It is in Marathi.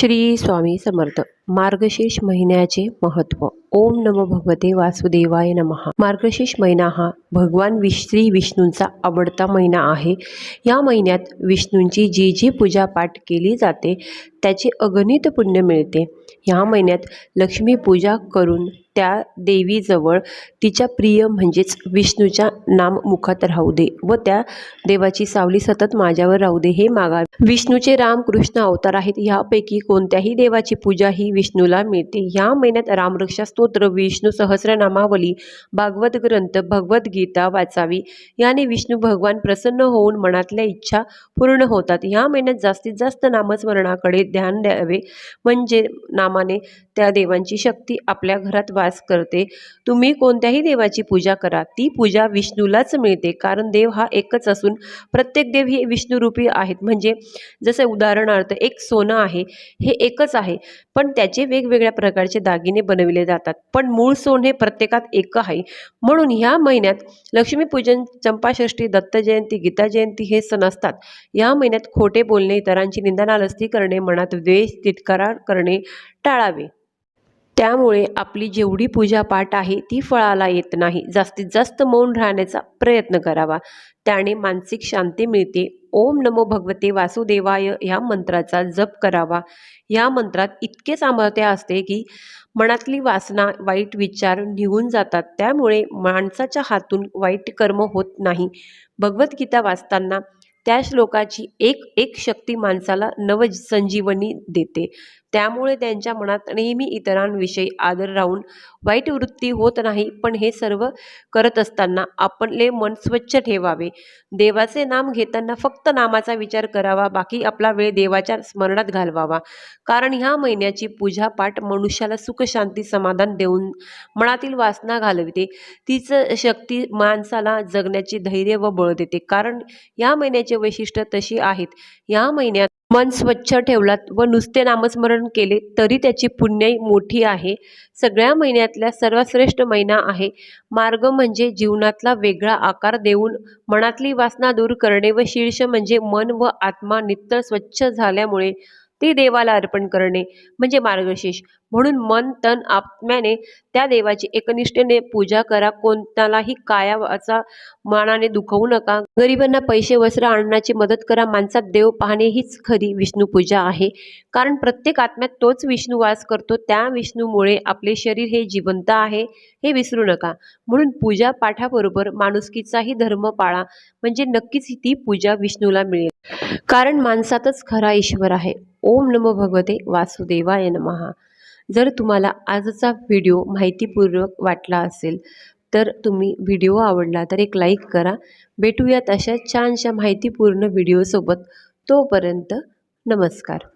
श्री स्वामी समर्थ. मार्गशीर्ष महिन्याचे महत्त्व. ओम नमो भगवते वासुदेवाय नमः. मार्गशीर्ष महिना हा भगवान श्री विष्णूंचा आवडता महिना आहे. या महिन्यात विष्णूंची जी जी पूजापाठ केली जाते त्याचे अगणित पुण्य मिळते. ह्या महिन्यात लक्ष्मी पूजा करून त्या देवीजवळ तिच्या प्रिय म्हणजेच विष्णूच्या नाम मुखात राहू दे व त्या देवाची सावली सतत माझ्यावर राहू दे हे मागा विष्णूचे रामकृष्ण अवतार आहेत. ह्यापैकी कोणत्याही देवाची पूजा ही विष्णूला मिळते. ह्या महिन्यात रामरक्षा स्तोत्र विष्णू सहस्रनामावली भागवत ग्रंथ भगवद्गीता वाचावी. याने विष्णू भगवान प्रसन्न होऊन मनातल्या इच्छा पूर्ण होतात. ह्या महिन्यात जास्तीत जास्त नामस्मरणाकडे ध्यान द्यावे. म्हणजे नामाने त्या देवांची शक्ती आपल्या घरात वास करते. तुम्ही कोणत्याही देवाची पूजा करा. ती पूजा विष्णूलाच मिळते. कारण देव हा एकच असून प्रत्येक देव हे विष्णुरूपी आहेत. म्हणजे जसं उदाहरणार्थ एक सोनं आहे. हे एकच आहे. पण त्या याचे वेगवेगळ्या प्रकारचे दागिने बनविले जातात. पण मूळ सोन हे प्रत्येकात एक आहे. म्हणून ह्या महिन्यात लक्ष्मीपूजन चंपाषष्ठी दत्त जयंती गीता जयंती हे सण असतात. या महिन्यात खोटे बोलणे इतरांची निंदानालस्ती करणे मनात द्वेष तिटकारा करणे टाळावे. त्यामुळे आपली जेवढी पूजापाठ आहे ती फळाला येत नाही. जास्तीत जास्त मौन राहण्याचा प्रयत्न करावा. त्याने मानसिक शांती मिळते. ओम नमो भगवते वासुदेवाय ह्या मंत्राचा जप करावा. या मंत्रात इतके सामर्थ्य असते की मनातली वासना वाईट विचार निघून जातात. त्यामुळे माणसाच्या हातून वाईट कर्म होत नाही. भगवद्गीता वाचताना त्या श्लोकाची एक एक शक्ती माणसाला नवसंजीवनी देते. त्यामुळे त्यांच्या मनात नेहमी इतरांविषयी आदर राहून वाईट वृत्ती होत नाही. पण हे सर्व करत असताना आपले मन स्वच्छ ठेवावे. देवाचे नाम घेताना फक्त नामाचा विचार करावा. बाकी आपला वेळ देवाच्या स्मरणात घालवावा. कारण ह्या महिन्याची पूजा पाठ मनुष्याला सुखशांती समाधान देऊन मनातील वासना घालविते. तीच शक्ती माणसाला जगण्याचे धैर्य व बळ देते. कारण या महिन्याचे वैशिष्ट्य तशी आहेत. या महिन्यात मन स्वच्छ ठेवलात व नुसते नामस्मरण केले तरी त्याची पुण्याई मोठी आहे. सगळ्या महिन्यातल्या सर्वात श्रेष्ठ महिना आहे. मार्ग म्हणजे जीवनातला वेगळा आकार देऊन मनातली वासना दूर करणे व शीर्ष म्हणजे मन व आत्मा नित्य स्वच्छ झाल्यामुळे ती देवाला अर्पण करणे म्हणजे मार्गशीर्ष. म्हणून मन तन आत्म्याने त्या देवाची एकनिष्ठेने पूजा करा. कोणत्यालाही कायाचा मानाने दुखवू नका. गरिबांना पैसे वस्त्र आणण्याची मदत करा. माणसात देव पाहणे हीच खरी विष्णू पूजा आहे. कारण प्रत्येक आत्म्यात तोच विष्णू वास करतो. त्या विष्णूमुळे आपले शरीर हे जिवंत आहे हे विसरू नका. म्हणून पूजा पाठाबरोबर माणुसकीचाही धर्म पाळा. म्हणजे नक्कीच ती पूजा विष्णूला मिळेल. कारण माणसातच खरा ईश्वर आहे. ओम नमो भगवते वासुदेवाय नमहा जर तुम्हाला आजचा व्हिडिओ माहितीपूर्वक वाटला असेल तर तुम्ही व्हिडिओ आवडला तर एक लाईक करा. भेटूयात अशा छानशा माहितीपूर्ण व्हिडिओसोबत. तोपर्यंत नमस्कार.